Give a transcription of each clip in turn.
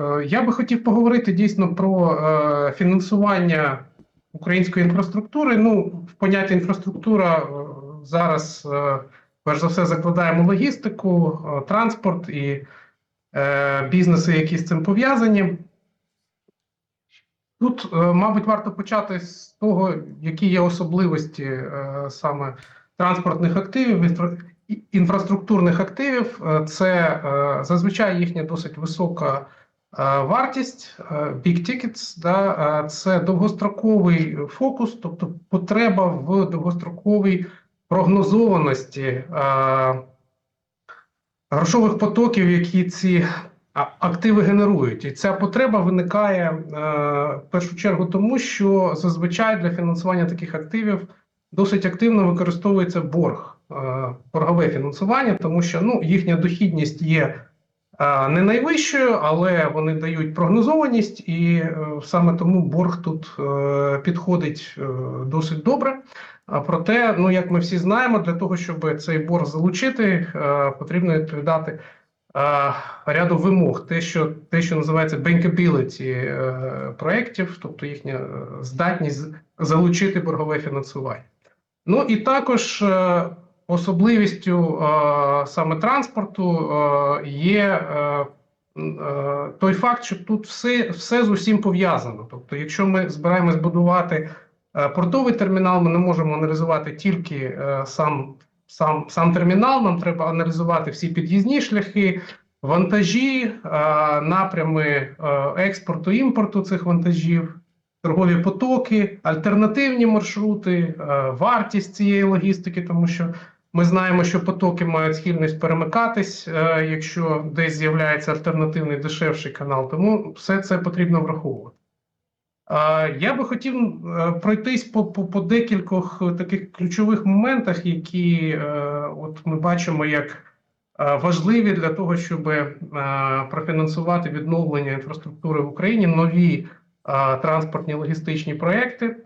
Е, Я би хотів поговорити дійсно про е, фінансування української інфраструктури. Ну, в поняття інфраструктура е, зараз, перш за все, закладаємо логістику, транспорт і бізнеси, які з цим пов'язані. Тут, мабуть, варто почати з того, які є особливості саме транспортних активів, інфра- інфраструктурних активів. Це зазвичай їхня досить висока. Е, Вартість е, big tickets, да, е, це довгостроковий фокус, тобто потреба в довгостроковій прогнозованості грошових потоків, які ці активи генерують. І ця потреба виникає в першу чергу тому, що зазвичай для фінансування таких активів досить активно використовується борг, боргове фінансування, тому що ну, їхня дохідність є. Не найвищою, але вони дають прогнозованість, і е, саме тому борг тут е, підходить е, досить добре. Проте, ну як ми всі знаємо, для того, щоб цей борг залучити, потрібно відповідати ряду вимог. Те, що те, що називається е, проєктів, тобто їхня здатність залучити боргове фінансування. Ну і також особливістю е, саме транспорту е, є е, е, той факт, що тут все, все з усім пов'язано. Тобто, якщо ми збираємось будувати е, портовий термінал, ми не можемо аналізувати тільки е, сам, сам, сам термінал, нам треба аналізувати всі під'їзні шляхи. Вантажі, е, напрями е, експорту імпорту цих вантажів, торгові потоки, альтернативні маршрути, е, вартість цієї логістики, тому що ми знаємо, що потоки мають схильність перемикатись, е, якщо десь з'являється альтернативний дешевший канал. Тому все це потрібно враховувати. Я би хотів е, пройтись по, по, по декількох таких ключових моментах, які е, от ми бачимо як важливі для того, щоб профінансувати відновлення інфраструктури в Україні, нові транспортні логістичні проекти.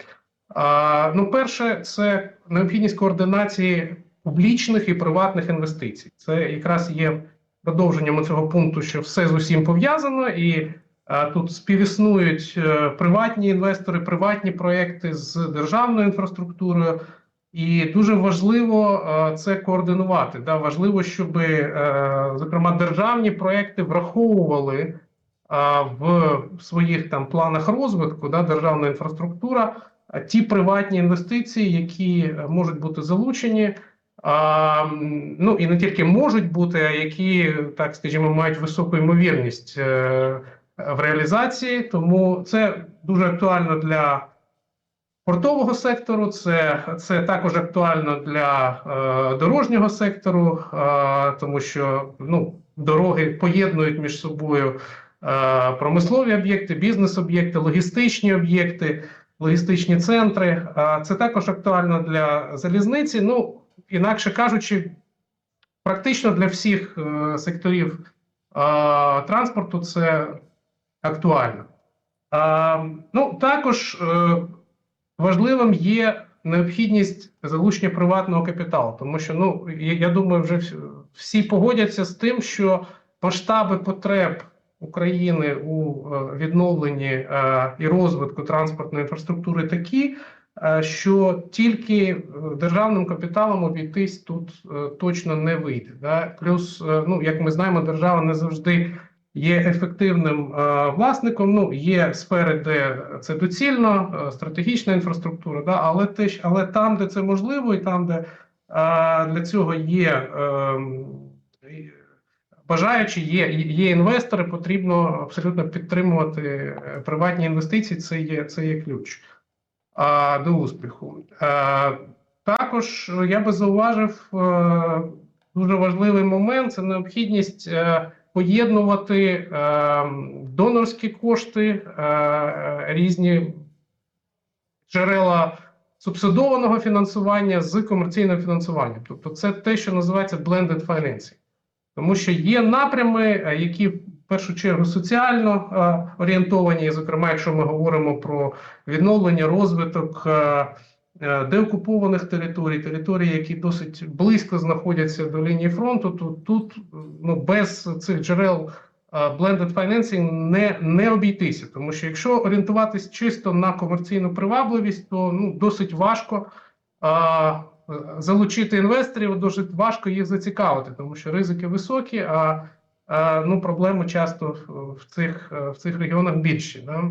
Ну, перше, це необхідність координації публічних і приватних інвестицій. Це якраз є продовженням цього пункту, що все з усім пов'язано, і а, тут співіснують е, приватні інвестори, приватні проекти з державною інфраструктурою. І дуже важливо е, це координувати. Да? Важливо, щоб, е, зокрема, державні проекти враховували а, в своїх там планах розвитку да, державна інфраструктура, а ті приватні інвестиції, які е, можуть бути залучені, а, ну і не тільки можуть бути, а які, так скажімо, мають високу ймовірність е, в реалізації. Тому це дуже актуально для портового сектору, це, це також актуально для е, дорожнього сектору, е, тому що ну, дороги поєднують між собою промислові об'єкти, бізнес-об'єкти, логістичні об'єкти, логістичні центри. Це також актуально для залізниці. Ну, інакше кажучи, практично для всіх е, секторів е, транспорту це актуально. Е, ну, також е, важливим є необхідність залучення приватного капіталу, тому що ну я, я думаю, вже всі, погодяться з тим, що масштаби потреб України у е, відновленні е, і розвитку транспортної інфраструктури такі, що тільки е, державним капіталом обійтись тут е, точно не вийде. Да? Плюс, е, ну як ми знаємо, держава не завжди є ефективним е, власником. Ну є сфери, де це доцільно, е, стратегічна інфраструктура, да, але те, але там, де це можливо, і там, де е, для цього є е, і бажаючі, є, є інвестори, потрібно абсолютно підтримувати е, приватні інвестиції. Це є, це є ключ а, до успіху. Е, також я би зауважив е, дуже важливий момент: це необхідність. Е, поєднувати е, донорські кошти, е, різні джерела субсидованого фінансування з комерційним фінансуванням. Тобто, це те, що називається blended financing. Тому що є напрями, які першу чергу соціально е, орієнтовані, зокрема, якщо ми говоримо про відновлення, розвиток. е, е, деокупованих територій, територій, які досить близько знаходяться до лінії фронту, то тут ну без цих джерел blended financing не, не обійтися, тому що якщо орієнтуватись чисто на комерційну привабливість, то ну досить важко а, залучити інвесторів, досить важко їх зацікавити, тому що ризики високі, а, а ну проблеми часто в, цих в цих регіонах більші. Да?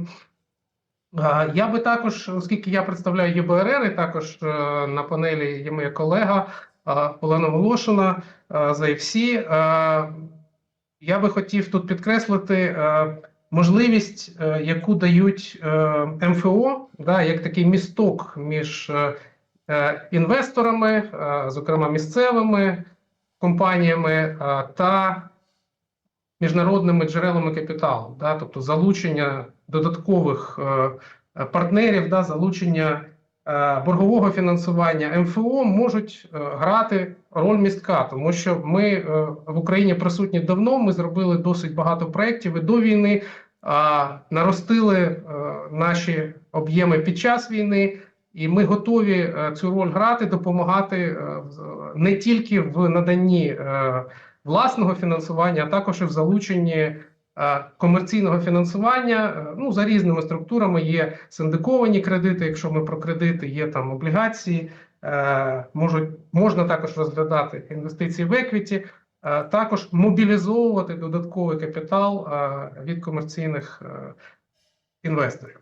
Я би також, оскільки я представляю ЄБРР, і також е, на панелі є моя колега е, Олена Волошина е, з IFC, е, я би хотів тут підкреслити е, можливість, е, яку дають е, МФО, да, як такий місток між е, е, інвесторами, е, зокрема місцевими компаніями е, та міжнародними джерелами капіталу, да, тобто залучення додаткових е, е, партнерів, да, залучення е, боргового фінансування МФО можуть е, грати роль містка, тому що ми е, в Україні присутні давно. Ми зробили досить багато проєктів і до війни, а наростили е, наші об'єми під час війни. І ми готові е, цю роль грати, допомагати е, не тільки в наданні е, власного фінансування, а також і в залученні е, комерційного фінансування. Е, Ну за різними структурами є синдиковані кредити. Якщо ми про кредити, є там облігації, е, можуть можна також розглядати інвестиції в еквіті. Також мобілізовувати додатковий капітал від комерційних інвесторів.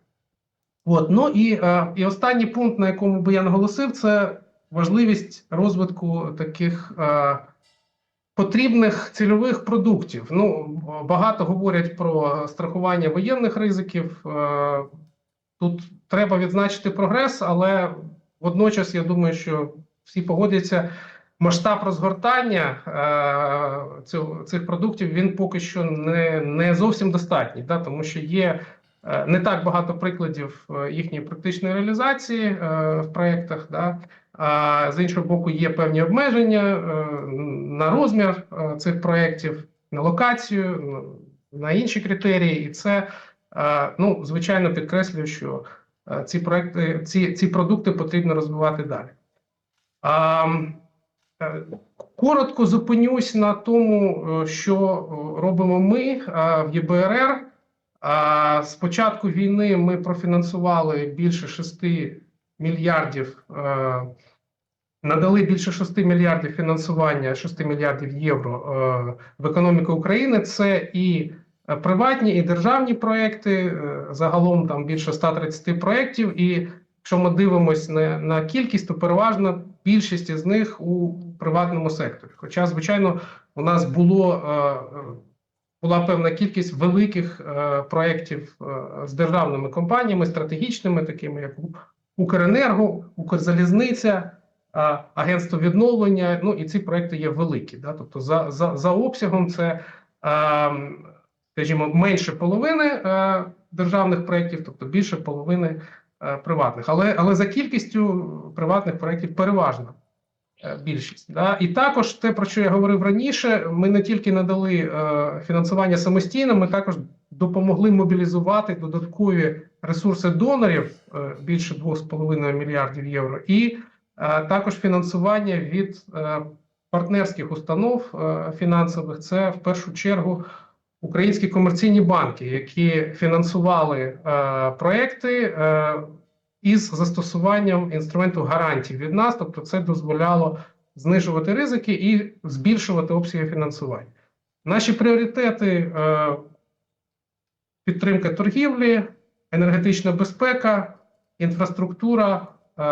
От, ну і, і останній пункт, на якому би я наголосив, це важливість розвитку таких потрібних цільових продуктів. Ну, багато говорять про страхування воєнних ризиків. Е, тут треба відзначити прогрес, але водночас я думаю, що всі погодяться. Масштаб розгортання е, цього, цих продуктів він поки що не, не зовсім достатній, да, тому що є е, не так багато прикладів е, їхньої практичної реалізації е, в проєктах. Да, з іншого боку, є певні обмеження е, на розмір е, цих проєктів, на локацію, на інші критерії, і це е, ну звичайно підкреслює, що ці проекти, ці, ці продукти потрібно розвивати далі. Коротко зупинюсь на тому, що робимо ми в ЄБРР. З початку війни ми профінансували більше 6 мільярдів, е, надали більше 6 мільярдів фінансування, 6 мільярдів євро е, в економіку України. Це і е, приватні, і державні проекти. Загалом там більше 130 проєктів. І якщо ми дивимося на, на кількість, то переважно більшість із них у приватному секторі. Хоча, звичайно, у нас було була певна кількість великих проєктів з державними компаніями, стратегічними, такими як Укренерго, Укрзалізниця, Агентство відновлення. Ну і ці проекти є великі. Да? Тобто, за, за, за обсягом це, скажімо, менше половини державних проєктів, тобто більше половини приватних. Але, але за кількістю приватних проєктів переважно е, більшість. Да? І також те, про що я говорив раніше, ми не тільки надали е, фінансування самостійно, ми також допомогли мобілізувати додаткові ресурси донорів е, більше 2,5 мільярдів євро, і е, також фінансування від е, партнерських установ фінансових. Це в першу чергу українські комерційні банки, які фінансували проекти. Із застосуванням інструменту гарантій від нас, тобто це дозволяло знижувати ризики і збільшувати обсяги фінансування. Наші пріоритети підтримка торгівлі, енергетична безпека, інфраструктура, е,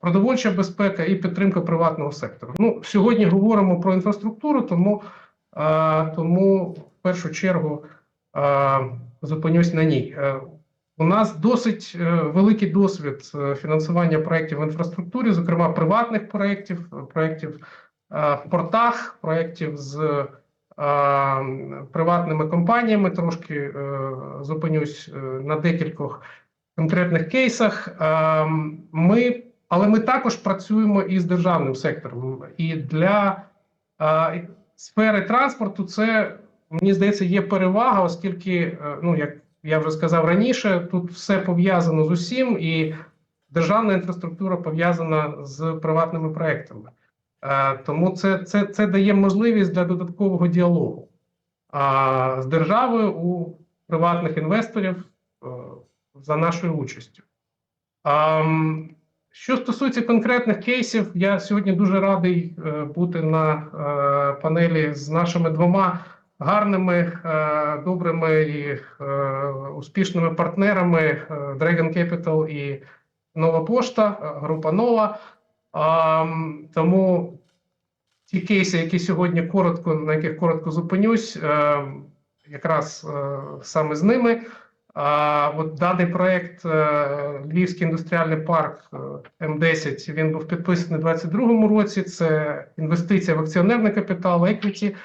продовольча безпека і підтримка приватного сектору. Ну, сьогодні говоримо про інфраструктуру, тому, е, тому в першу чергу е, зупинюсь на ній. У нас досить великий досвід фінансування проєктів в інфраструктурі, зокрема приватних проєктів, проєктів в портах, проєктів з приватними компаніями. Трошки е, зупинюсь е, на декількох конкретних кейсах. Е, Ми, але ми також працюємо із державним сектором. І для е, сфери транспорту це мені здається є перевага, оскільки е, ну як я вже сказав раніше, тут все пов'язано з усім, і державна інфраструктура пов'язана з приватними проектами. Е, Тому це, це, це дає можливість для додаткового діалогу. з державою у приватних інвесторів е, за нашою участю. Що стосується конкретних кейсів, я сьогодні дуже радий е, бути на панелі з нашими двома гарними, добрими і успішними партнерами Dragon Capital і Нова Пошта, група Нова. Тому ті кейси, які сьогодні коротко, на яких коротко зупинюсь, е, якраз е, саме з ними. А от даний проект е, Львівський індустріальний парк е, М10 він був підписаний у 2022 році. Це інвестиція в акціонерний капітал, еквіті.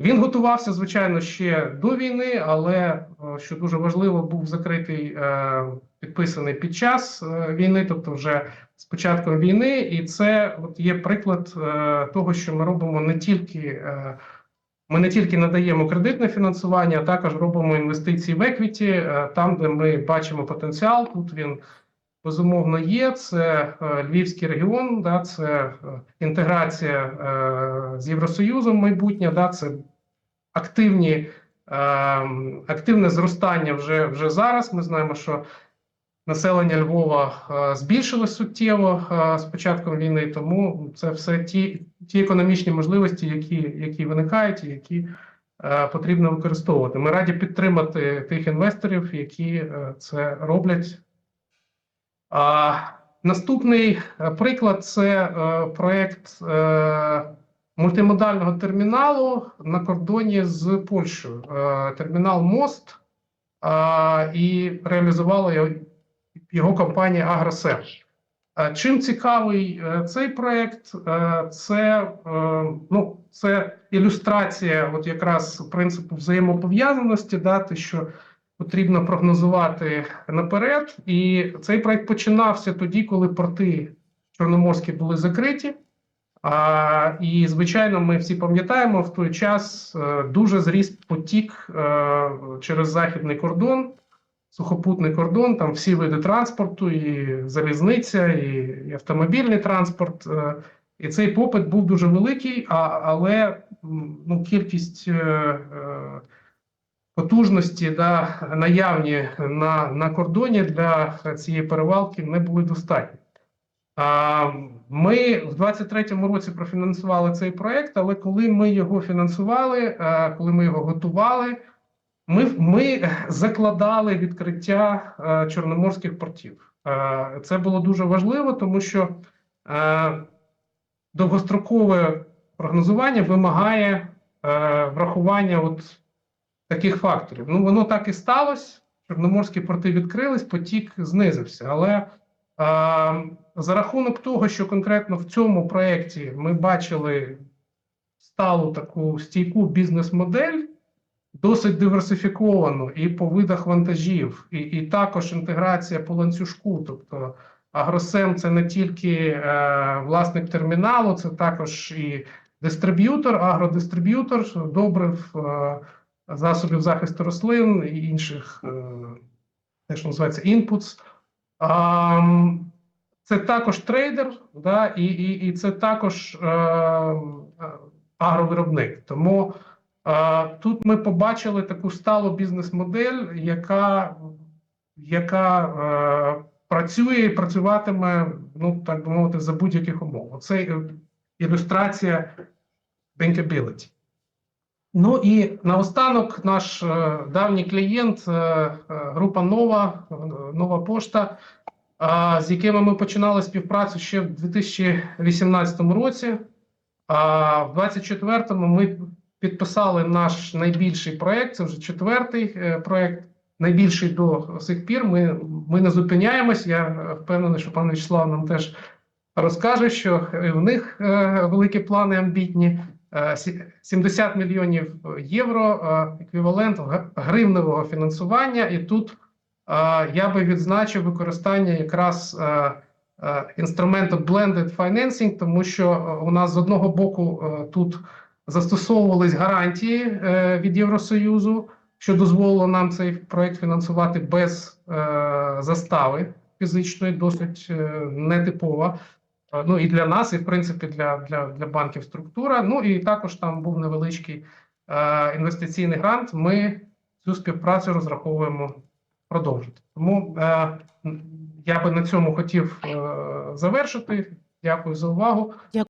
Він готувався, звичайно, ще до війни, але що дуже важливо, був закритий підписаний під час війни, тобто вже з початком війни, і це от є приклад е, того, що ми робимо не тільки. Е, ми не тільки надаємо кредитне фінансування, а також робимо інвестиції в еквіті, там, де ми бачимо потенціал. Тут він безумовно є. Це е, Львівський регіон, да, це е, інтеграція е, з Євросоюзом майбутнє, да, це активні, е, активне зростання вже, вже зараз. Ми знаємо, що населення Львова е, збільшилось суттєво е, з початком війни, тому це все ті, ті економічні можливості, які, які виникають, і які е, потрібно використовувати. Ми раді підтримати тих інвесторів, які це роблять. А, наступний приклад це проект мультимодального терміналу на кордоні з Польщею. Термінал Мост. І реалізувала його компанія Агросер. Е, Чим цікавий е, цей проект? Е, Це, ну, це ілюстрація, от якраз принципу взаємопов'язаності, да, те, що потрібно прогнозувати наперед. І цей проект починався тоді, коли порти чорноморські були закриті. А, і звичайно, ми всі пам'ятаємо в той час дуже зріс потік через західний кордон сухопутний кордон, там всі види транспорту, і залізниця, і, і автомобільний транспорт. е, І цей попит був дуже великий, а, але ну, кількість е, е, потужності да, наявні на, на кордоні для цієї перевалки не були достатні. А, Ми в 23-му році профінансували цей проект, але коли ми його фінансували, е, коли ми його готували, ми, ми закладали відкриття е, чорноморських портів. Е, це було дуже важливо, тому що е, довгострокове прогнозування вимагає е, врахування от таких факторів. Ну, воно так і сталося. Чорноморські порти відкрились, потік знизився. Але е, за рахунок того, що конкретно в цьому проєкті ми бачили сталу таку стійку бізнес-модель досить диверсифіковано і по видах вантажів, і, і також інтеграція по ланцюжку. Тобто Агросем це не тільки е, власник терміналу, це також і дистриб'ютор, агродистриб'ютор, добрив е, засобів захисту рослин і інших, е, те, що називається. А, це також трейдер, да, і, і, і це також е, е, агровиробник. Тому тут ми побачили таку сталу бізнес-модель, яка, яка е, працює і працюватиме, ну так би мовити, за будь-яких умов. Це е, ілюстрація bankability. Ну і наостанок наш е, давній клієнт, група Нова, Нова Пошта, з якими ми починали співпрацю ще в 2018 році. А в 2024 ми підписали наш найбільший проект. Це вже четвертий е, проект, найбільший до сих пір. Ми, ми не зупиняємось. Я е, впевнений, що пан Вячеслав нам теж розкаже, що в них е, великі плани амбітні. Е, 70 мільйонів євро е, еквівалент гривневого фінансування, і тут е, я би відзначив використання якраз е, е, інструменту blended financing, тому що е, у нас з одного боку е, тут застосовувались гарантії е, від Євросоюзу, що дозволило нам цей проект фінансувати без е, застави фізичної, досить е, нетипова. Ну і для нас, і в принципі для, для, для банків структура. Ну і також там був невеличкий е, інвестиційний грант, ми цю співпрацю розраховуємо продовжити. Тому е, я би на цьому хотів е, завершити. Дякую за увагу.